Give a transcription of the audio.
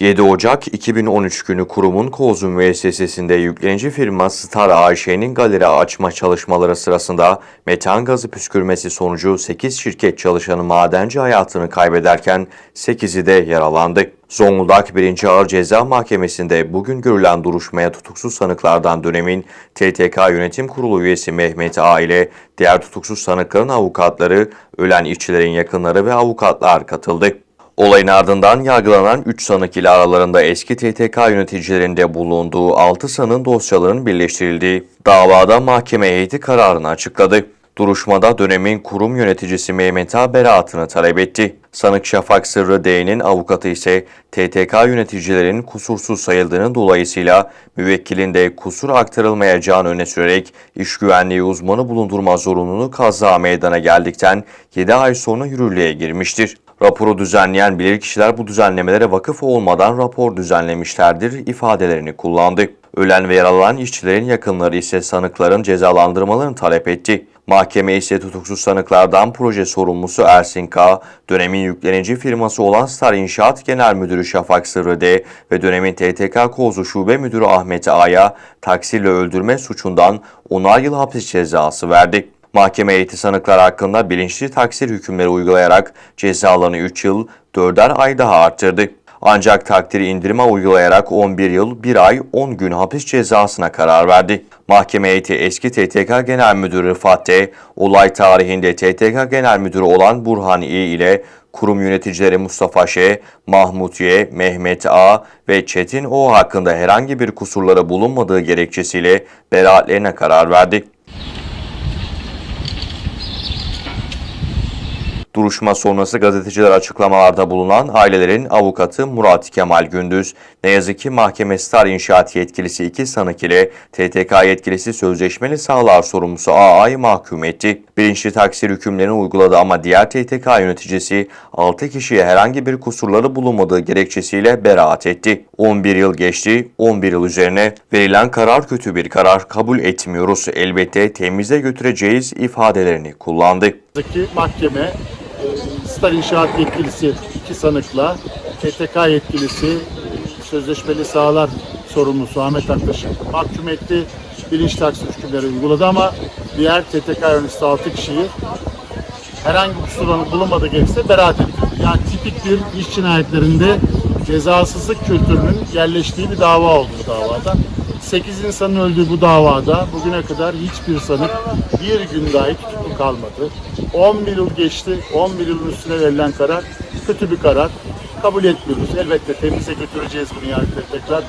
7 Ocak 2013 günü kurumun Kozum müessesesinde yüklenici firma Star AŞ'nin galeri açma çalışmaları sırasında metan gazı püskürmesi sonucu 8 şirket çalışanı madenci hayatını kaybederken 8'i de yaralandı. Zonguldak 1. Ağır Ceza Mahkemesi'nde bugün görülen duruşmaya tutuksuz sanıklardan dönemin TTK Yönetim Kurulu üyesi Mehmet A ile diğer tutuksuz sanıkların avukatları, ölen işçilerin yakınları ve avukatlar katıldı. Olayın ardından yargılanan 3 sanık ile aralarında eski TTK yöneticilerinde bulunduğu 6 sanığın dosyalarının birleştirildiği davada mahkeme heyeti kararını açıkladı. Duruşmada dönemin kurum yöneticisi Mehmet A beraatını talep etti. Sanık Şafak Sırrı D'nin avukatı ise TTK yöneticilerinin kusursuz sayıldığının dolayısıyla müvekkilin de kusur aktarılmayacağını öne sürerek iş güvenliği uzmanı bulundurma zorunluluğu kaza meydana geldikten 7 ay sonra yürürlüğe girmiştir. Raporu düzenleyen bilirkişiler bu düzenlemelere vakıf olmadan rapor düzenlemişlerdir ifadelerini kullandı. Ölen ve yaralanan işçilerin yakınları ise sanıkların cezalandırmalarını talep etti. Mahkeme ise tutuksuz sanıklardan proje sorumlusu Ersin K, dönemin yüklenici firması olan Star İnşaat Genel Müdürü Şafak Sırrı D ve dönemin TTK Kozu Şube Müdürü Ahmet A'ya taksirle öldürme suçundan 10'ar yıl hapis cezası verdi. Mahkeme heyeti sanıklar hakkında bilinçli taksir hükümleri uygulayarak cezalarını 3 yıl 4'er ay daha arttırdı. Ancak takdiri indirime uygulayarak 11 yıl 1 ay 10 gün hapis cezasına karar verdi. Mahkeme heyeti eski TTK Genel Müdürü Rıfat D, olay tarihinde TTK Genel Müdürü olan Burhan İ ile kurum yöneticileri Mustafa Ş, Mahmut Y, Mehmet A ve Çetin O hakkında herhangi bir kusurları bulunmadığı gerekçesiyle beraatlerine karar verdi. Duruşma sonrası gazeteciler açıklamalarda bulunan ailelerin avukatı Murat Kemal Gündüz, ne yazık ki mahkeme Star İnşaat yetkilisi iki sanık ile TTK yetkilisi sözleşmeli sağlar sorumlusu AA'yı mahkum etti. Bilinçli taksir hükümlerini uyguladı ama diğer TTK yöneticisi 6 kişiye herhangi bir kusurları bulunmadığı gerekçesiyle beraat etti. 11 yıl geçti, 11 yıl üzerine verilen karar kötü bir karar kabul etmiyoruz. Elbette temize götüreceğiz ifadelerini kullandı. Mahkeme Star İnşaat yetkilisi iki sanıkla TTK yetkilisi sözleşmeli sahalar sorumlusu Ahmet Aktaş'ı mahkum etti. Bilinç taksir hükümleri uyguladı ama diğer TTK yöneticisi 6 kişiyi herhangi bir kusurların bulunmadığı gerekse beraat etti. Yani tipik bir iş cinayetlerinde cezasızlık kültürünün yerleştiği bir dava oldu bu davada. 8 insanın öldüğü bu davada bugüne kadar hiçbir sanık bir gün dahi tutuklu kalmadı. 11 yıl geçti. 11 yılın üstüne verilen karar kötü bir karar. Kabul etmiyoruz. Elbette temize götüreceğiz bunu yargıda tekrar.